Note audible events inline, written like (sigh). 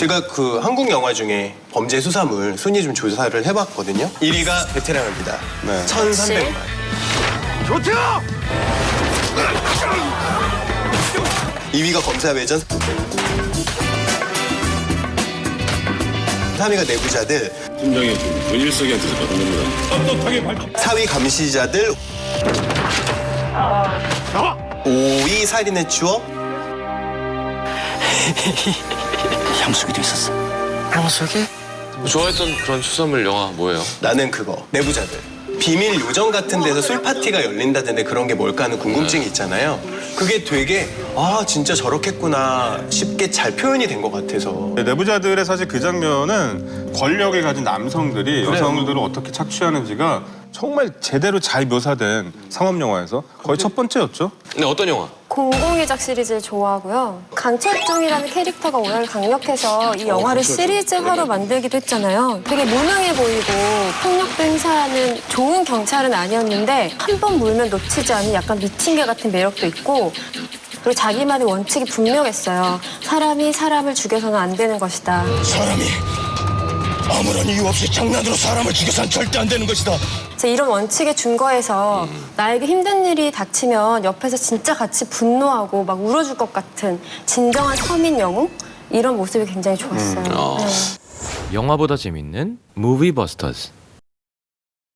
제가 그 한국 영화 중에 범죄 수사물 순위 좀 조사를 해봤거든요. 1위가 베테랑입니다. 네. 1,300만. 좋죠! 2위가 검사 외전. 3위가 내부자들. 팀장이 좀 문일석이한테서 받은 겁니다. 4위 감시자들. 5위 살인의 추억. (laughs) 향수기도 있었어. 향수기? 좋아했던 그런 수사물 영화 뭐예요? 나는 그거 내부자들 비밀 요정 같은 데서 술 파티가 열린다던데 그런 게 뭘까 하는 궁금증이 있잖아요 그게 되게 아 진짜 저렇겠구나 쉽게 잘 표현이 된 것 같아서 네, 내부자들의 사실 그 장면은 권력을 가진 남성들이 여성들을 어떻게 착취하는지가 정말 제대로 잘 묘사된 상업 영화에서 거의 첫 번째였죠. 근데 어떤 영화? 공공의적 시리즈를 좋아하고요. 강철중이라는 캐릭터가 워낙 강력해서 이 영화를 시리즈화로 만들기도 했잖아요. 되게 무능해 보이고 폭력도 행사하는 좋은 경찰은 아니었는데 한 번 물면 놓치지 않는 약간 미친 개 같은 매력도 있고 그리고 자기만의 원칙이 분명했어요. 사람이 사람을 죽여서는 안 되는 것이다. 사람이 아무런 이유 없이 장난으로 사람을 죽여선 절대 안 되는 것이다. 이런 원칙에 준거해서 나에게 힘든 일이 닥치면 옆에서 진짜 같이 분노하고 막 울어줄 것 같은 진정한 서민 영웅 이런 모습이 굉장히 좋았어요. 어. 네. 영화보다 재밌는 무비 버스터즈